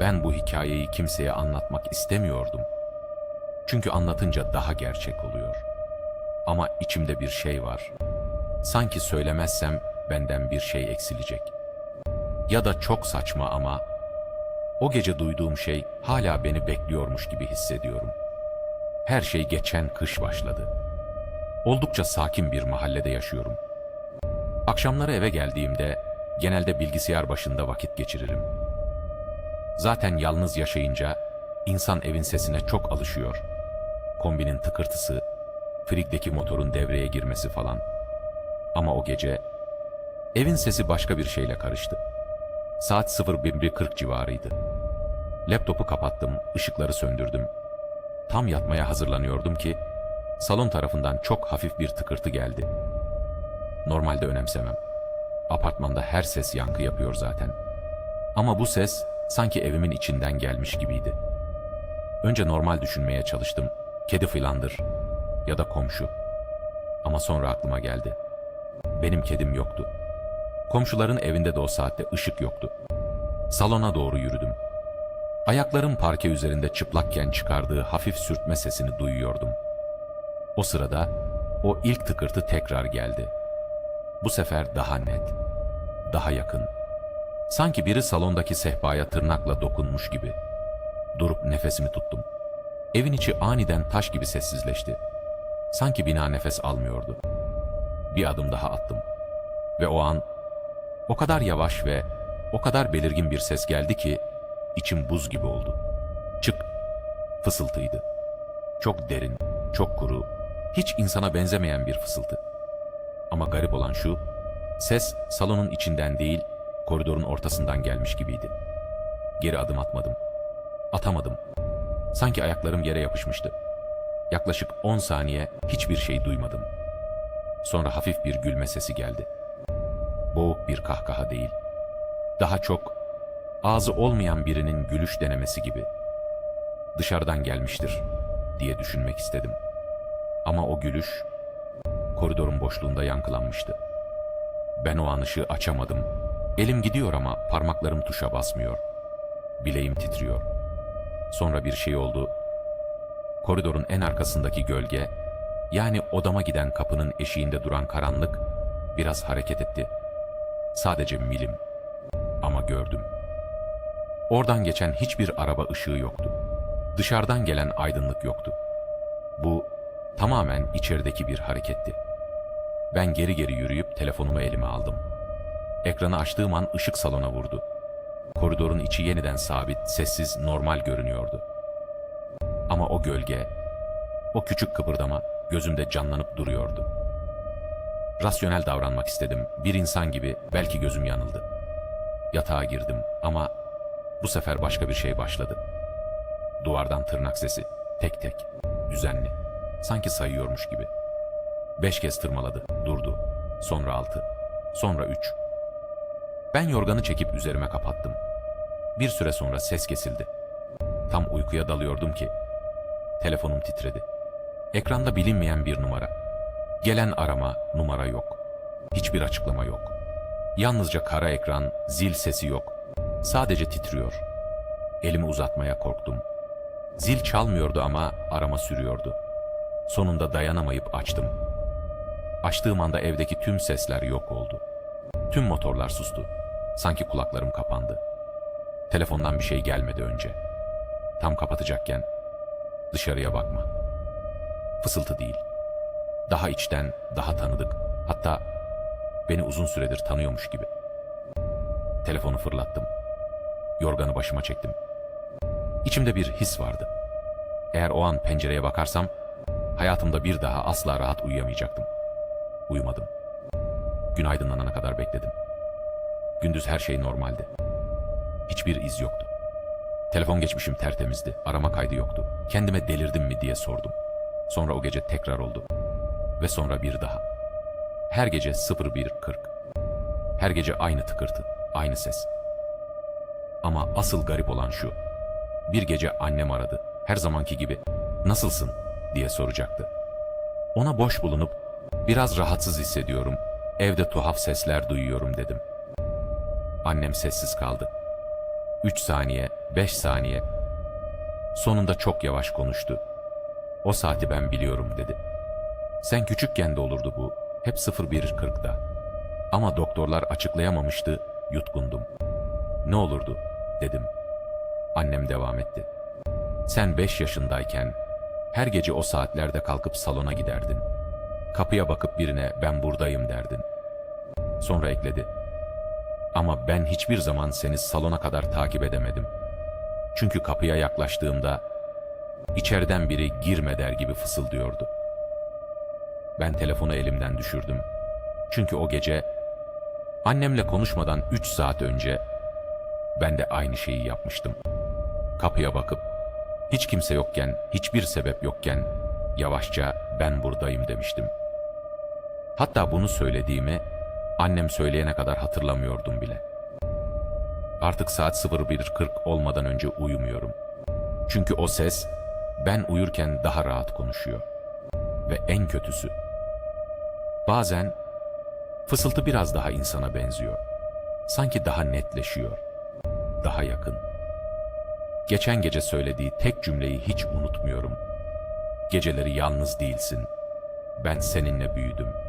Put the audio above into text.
Ben bu hikayeyi kimseye anlatmak istemiyordum. Çünkü anlatınca daha gerçek oluyor. Ama içimde bir şey var. Sanki söylemezsem benden bir şey eksilecek. Ya da çok saçma ama o gece duyduğum şey hala beni bekliyormuş gibi hissediyorum. Her şey geçen kış başladı. Oldukça sakin bir mahallede yaşıyorum. Akşamları eve geldiğimde genelde bilgisayar başında vakit geçiririm. Zaten yalnız yaşayınca insan evin sesine çok alışıyor. Kombinin tıkırtısı, frigdeki motorun devreye girmesi falan. Ama o gece evin sesi başka bir şeyle karıştı. Saat 01.40 civarıydı. Laptopu kapattım, ışıkları söndürdüm. Tam yatmaya hazırlanıyordum ki salon tarafından çok hafif bir tıkırtı geldi. Normalde önemsemem. Apartmanda her ses yankı yapıyor zaten. Ama bu ses sanki evimin içinden gelmiş gibiydi. Önce normal düşünmeye çalıştım. Kedi filandır ya da komşu. Ama sonra aklıma geldi. Benim kedim yoktu. Komşuların evinde de o saatte ışık yoktu. Salona doğru yürüdüm. Ayaklarım parke üzerinde çıplakken çıkardığı hafif sürtme sesini duyuyordum. O sırada o ilk tıkırtı tekrar geldi. Bu sefer daha net, daha yakın. Sanki biri salondaki sehpaya tırnakla dokunmuş gibi. Durup nefesimi tuttum. Evin içi aniden taş gibi sessizleşti. Sanki bina nefes almıyordu. Bir adım daha attım. Ve o an o kadar yavaş ve o kadar belirgin bir ses geldi ki içim buz gibi oldu. Çık fısıltıydı. Çok derin, çok kuru, hiç insana benzemeyen bir fısıltı. Ama garip olan şu, ses salonun içinden değil, koridorun ortasından gelmiş gibiydi. Geri adım atmadım. Atamadım. Sanki ayaklarım yere yapışmıştı. Yaklaşık 10 saniye hiçbir şey duymadım. Sonra hafif bir gülme sesi geldi. Boğuk bir kahkaha değil. Daha çok ağzı olmayan birinin gülüş denemesi gibi. Dışarıdan gelmiştir diye düşünmek istedim. Ama o gülüş koridorun boşluğunda yankılanmıştı. Ben o an açamadım. Elim gidiyor ama parmaklarım tuşa basmıyor. Bileğim titriyor. Sonra bir şey oldu. Koridorun en arkasındaki gölge, yani odama giden kapının eşiğinde duran karanlık biraz hareket etti. Sadece milim. Ama gördüm. Oradan geçen hiçbir araba ışığı yoktu. Dışarıdan gelen aydınlık yoktu. Bu tamamen içerideki bir hareketti. Ben geri geri yürüyüp telefonumu elime aldım. Ekranı açtığım an ışık salona vurdu. Koridorun içi yeniden sabit, sessiz, normal görünüyordu. Ama o gölge, o küçük kıpırdama gözümde canlanıp duruyordu. Rasyonel davranmak istedim. Bir insan gibi belki gözüm yanıldı. Yatağa girdim ama bu sefer başka bir şey başladı. Duvardan tırnak sesi, tek tek, düzenli, sanki sayıyormuş gibi. Beş kez tırmaladı, durdu. Sonra altı, sonra üç. Ben yorganı çekip üzerime kapattım. Bir süre sonra ses kesildi. Tam uykuya dalıyordum ki telefonum titredi. Ekranda bilinmeyen bir numara. Gelen arama, numara yok. Hiçbir açıklama yok. Yalnızca kara ekran, zil sesi yok. Sadece titriyor. Elimi uzatmaya korktum. Zil çalmıyordu ama arama sürüyordu. Sonunda dayanamayıp açtım. Açtığım anda evdeki tüm sesler yok oldu. Tüm motorlar sustu. Sanki kulaklarım kapandı. Telefondan bir şey gelmedi önce. Tam kapatacakken dışarıya bakma. Fısıltı değil. Daha içten, daha tanıdık. Hatta beni uzun süredir tanıyormuş gibi. Telefonu fırlattım. Yorganı başıma çektim. İçimde bir his vardı. Eğer o an pencereye bakarsam hayatımda bir daha asla rahat uyuyamayacaktım. Uyumadım. Gün aydınlanana kadar bekledim. Gündüz her şey normaldi. Hiçbir iz yoktu. Telefon geçmişim tertemizdi. Arama kaydı yoktu. Kendime delirdim mi diye sordum. Sonra o gece tekrar oldu. Ve sonra bir daha. Her gece 01.40. Her gece aynı tıkırtı, aynı ses. Ama asıl garip olan şu. Bir gece annem aradı. Her zamanki gibi nasılsın diye soracaktı. Ona boş bulunup biraz rahatsız hissediyorum. Evde tuhaf sesler duyuyorum dedim. Annem sessiz kaldı. Üç saniye, beş saniye. Sonunda çok yavaş konuştu. O saati ben biliyorum dedi. Sen küçükken de olurdu bu. Hep 01.40'da. Ama doktorlar açıklayamamıştı, yutkundum. Ne olurdu, dedim. Annem devam etti. Sen beş yaşındayken her gece o saatlerde kalkıp salona giderdin. Kapıya bakıp birine ben buradayım derdin. Sonra ekledi. Ama ben hiçbir zaman seni salona kadar takip edemedim. Çünkü kapıya yaklaştığımda içeriden biri girme der gibi fısıldıyordu. Ben telefonu elimden düşürdüm. Çünkü o gece annemle konuşmadan üç saat önce ben de aynı şeyi yapmıştım. Kapıya bakıp hiç kimse yokken, hiçbir sebep yokken yavaşça ben buradayım demiştim. Hatta bunu söylediğimi annem söyleyene kadar hatırlamıyordum bile. Artık saat 01.40 olmadan önce uyumuyorum. Çünkü o ses ben uyurken daha rahat konuşuyor. Ve en kötüsü bazen fısıltı biraz daha insana benziyor. Sanki daha netleşiyor. Daha yakın. Geçen gece söylediği tek cümleyi hiç unutmuyorum. Geceleri yalnız değilsin. Ben seninle büyüdüm.